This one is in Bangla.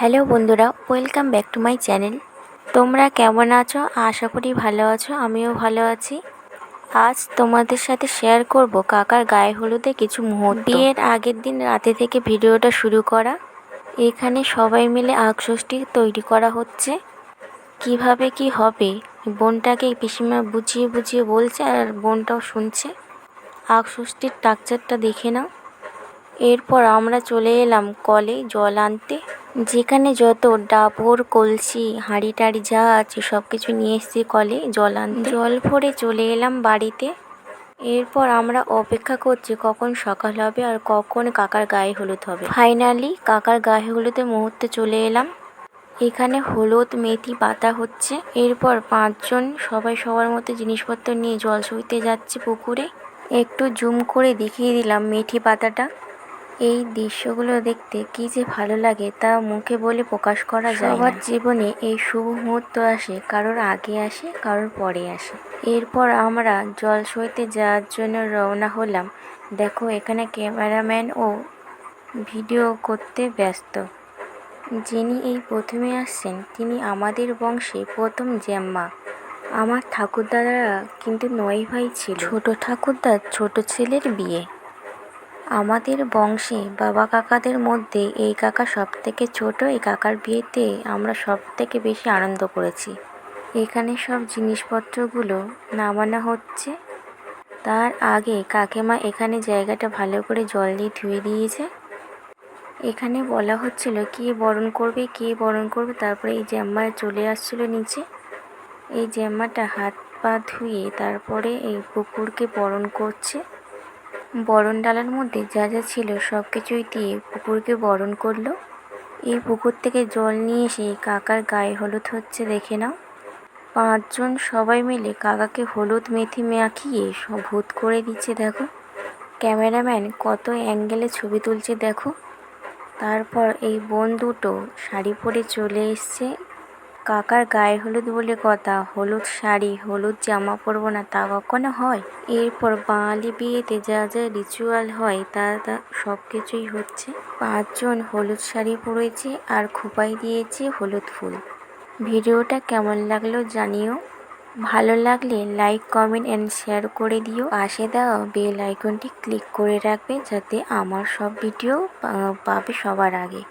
হ্যালো বন্ধুরা welcome back to my channel তোমরা কেমন আছো? আশা করি ভালো আছো আমিও ভালো আছি। আজ তোমাদের সাথে শেয়ার করব কাকার গায়ে হলুদে কিছু মুহূর্ত। বিয়ের আগের দিন রাতে থেকে ভিডিওটা শুরু করা। এখানে সবাই মিলে আগষষ্ঠী তৈরি করা হচ্ছে। কীভাবে কি হবে? বোনটাকে পিসিমা বুঝিয়ে বুঝিয়ে বলছে আর বোনটাও শুনছে। আগষষ্ঠীর টাকচারটা দেখে নাও। এরপর আমরা চলে এলাম কলে জল আনতে। যেখানে যত ডাবর, কলসি হাঁড়ি টাড়ি যা আছে সব কিছু নিয়ে এসেছি কলে জল আনতে। জল ভরে চলে এলাম বাড়িতে। এরপর আমরা অপেক্ষা করছি কখন সকাল হবে আর কখন কাকার গায়ে হলুদ হবে। ফাইনালি কাকার গায়ে হলুদের মুহূর্তে চলে এলাম। এখানে হলুদ, মেথি, পাতা হচ্ছে। এরপর পাঁচজন সবাই সবার মতো জিনিসপত্র নিয়ে জল সইতে যাচ্ছে পুকুরে। একটু জুম করে দেখিয়ে দিলাম মেথি পাতাটা। এই দৃশ্যগুলো দেখতে কী যে ভালো লাগে তা মুখে বলে প্রকাশ করা যায় সবার জীবনে এই শুভ মুহূর্ত আসে, কারোর আগে আসে, কারোর পরে আসে। এরপর আমরা জল সইতে যাওয়ার জন্য রওনা হলাম। দেখো, এখানে ক্যামেরাম্যান ও ভিডিও করতে ব্যস্ত। যিনি এই প্রথমে আসছেন, তিনি আমাদের বংশে প্রথম জ্যাম্মা আমার ঠাকুরদাদারা কিন্তু নয় ভাই ছিল। ছোট ঠাকুরদার ছোট ছেলের বিয়ে। আমাদের বংশে বাবা কাকাদের মধ্যে এই কাকা সব থেকে ছোটো, এই কাকার বিয়েতে আমরা সব থেকে বেশি আনন্দ করেছি। এখানে সব জিনিসপত্রগুলো নামানো হচ্ছে। তার আগে কাকিমা এখানে জায়গাটা ভালো করে জল দিয়ে ধুয়ে দিয়েছে। এখানে বলা হচ্ছিল, কে বরণ করবে, কে বরণ করবে? তারপরে এই জ্যাম্মা চলে আসছিল নিচে। এই জ্যাম্মাটা হাত পা ধুয়ে তারপরে এই পুকুরকে বরণ করছে। বরণ ডালার মধ্যে যা যা ছিল সব কিছুই দিয়ে পুকুরকে বরণ করল। এই পুকুর থেকে জল নিয়ে এসে কাকার গায়ে হলুদ হচ্ছে দেখে নাও। পাঁচজন সবাই মিলে কাকাকে হলুদ মেথি মাখিয়ে সব ভূত করে দিচ্ছে দেখো। ক্যামেরাম্যান কত অ্যাঙ্গেলে ছবি তুলছে দেখো। তারপর এই বোন দুটো শাড়ি পরে চলে এসছে কাকার গায়ে হলুদ বলে কথা, হলুদ শাড়ি, হলুদ জামা পরবো না, তা কখনো হয়? এরপর বাঙালি বিয়েতে যা যা রিচুয়াল হয়, তা তা সব কিছুই হচ্ছে। পাঁচজন হলুদ শাড়ি পরেছে আর খোপাই দিয়েছে হলুদ ফুল। ভিডিওটা কেমন লাগল জানিও। ভালো লাগলে লাইক কমেন্ট অ্যান্ড শেয়ার করে দিও। পাশে দেওয়া বেল আইকনটি ক্লিক করে রাখবে যাতে আমার সব ভিডিও পাবে সবার আগে।